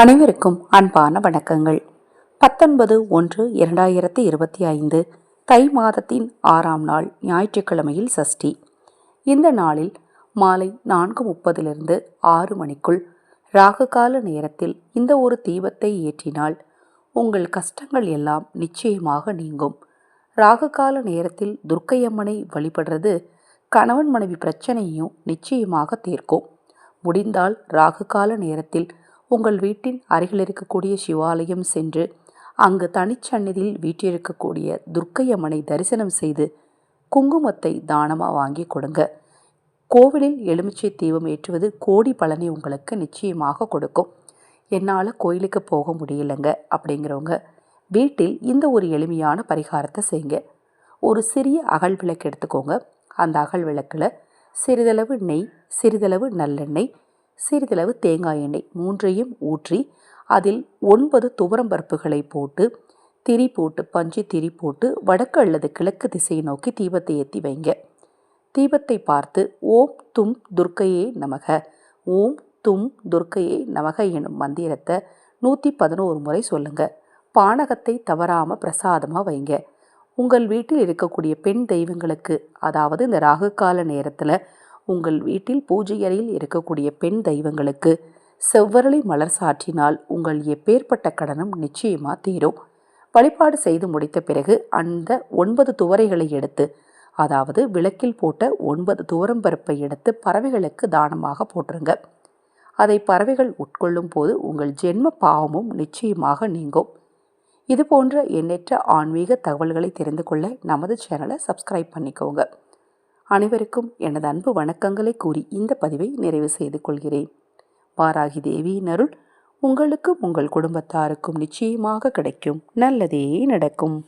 அனைவருக்கும் அன்பான வணக்கங்கள். பத்தொன்பது ஒன்று இரண்டாயிரத்தி இருபத்தி ஐந்து தை மாதத்தின் ஆறாம் நாள் ஞாயிற்றுக்கிழமையில் சஷ்டி. இந்த நாளில் மாலை நான்கு முப்பதிலிருந்து ஆறு மணிக்குள் ராகுகால நேரத்தில் இந்த ஒரு தீபத்தை ஏற்றினால் உங்கள் கஷ்டங்கள் எல்லாம் நிச்சயமாக நீங்கும். ராகுகால நேரத்தில் துர்க்கையம்மனை வழிபடுறது கணவன் மனைவி பிரச்சனையையும் நிச்சயமாக தீர்க்கும். முடிந்தால் ராகுகால நேரத்தில் உங்கள் வீட்டின் அருகில் இருக்கக்கூடிய சிவாலயம் சென்று அங்கு தனிச்சந்நிதியில் வீற்றிருக்கக்கூடிய துர்க்கையம்மனை தரிசனம் செய்து குங்குமத்தை தானமாக வாங்கி கொடுங்க. கோவிலில் எலுமிச்சை தீபம் ஏற்றுவது கோடி பலனை உங்களுக்கு நிச்சயமாக கொடுக்கும். என்னால் கோயிலுக்கு போக முடியலைங்க அப்படிங்கிறவங்க வீட்டில் இந்த ஒரு எளிமையான பரிகாரத்தை செய்யுங்க. ஒரு சிறிய அகல் விளக்கு எடுத்துக்கோங்க. அந்த அகல் விளக்கில் சிறிதளவு நெய் சிறிதளவு நல்லெண்ணெய் சிறிதளவு தேங்காய் எண்ணெய் மூன்றையும் ஊற்றி அதில் ஒன்பது துவரம்பருப்புகளை போட்டு திரி போட்டு பஞ்சு திரி போட்டு வடக்கு அல்லது கிழக்கு திசையை நோக்கி தீபத்தை ஏற்றி வைங்க. தீபத்தை பார்த்து ஓம் தும் துர்க்கையே நமக ஓம் தும் துர்க்கையே நமக எனும் மந்திரத்தை நூற்றி பதினோரு முறை சொல்லுங்க. பானகத்தை தவறாமல் பிரசாதமாக வைங்க. உங்கள் வீட்டில் இருக்கக்கூடிய பெண் தெய்வங்களுக்கு அதாவது இந்த ராகுகால நேரத்தில் உங்கள் வீட்டில் பூஜை அறையில் இருக்கக்கூடிய பெண் தெய்வங்களுக்கு செவ்வரளி மலர் சாற்றினால் உங்கள் எப்பேற்பட்ட கடனும் நிச்சயமாக தீரும். வழிபாடு செய்து முடித்த பிறகு அந்த ஒன்பது துவரைகளை எடுத்து அதாவது விளக்கில் போட்ட ஒன்பது துவரம்பருப்பை எடுத்து பறவைகளுக்கு தானமாக போட்டுருங்க அதை பறவைகள் உட்கொள்ளும் போது உங்கள் ஜென்ம பாவமும் நிச்சயமாக நீங்கும். இது போன்ற எண்ணற்ற ஆன்மீக தகவல்களை தெரிந்து கொள்ள நமது சேனலை சப்ஸ்கிரைப் பண்ணிக்கோங்க. அனைவருக்கும் எனது அன்பு வணக்கங்களை கூறி இந்த பதிவை நிறைவு செய்து கொள்கிறேன். வாராகி தேவியின் அருள் உங்களுக்கும் உங்கள் குடும்பத்தாருக்கும் நிச்சயமாக கிடைக்கும். நல்லதே நடக்கும்.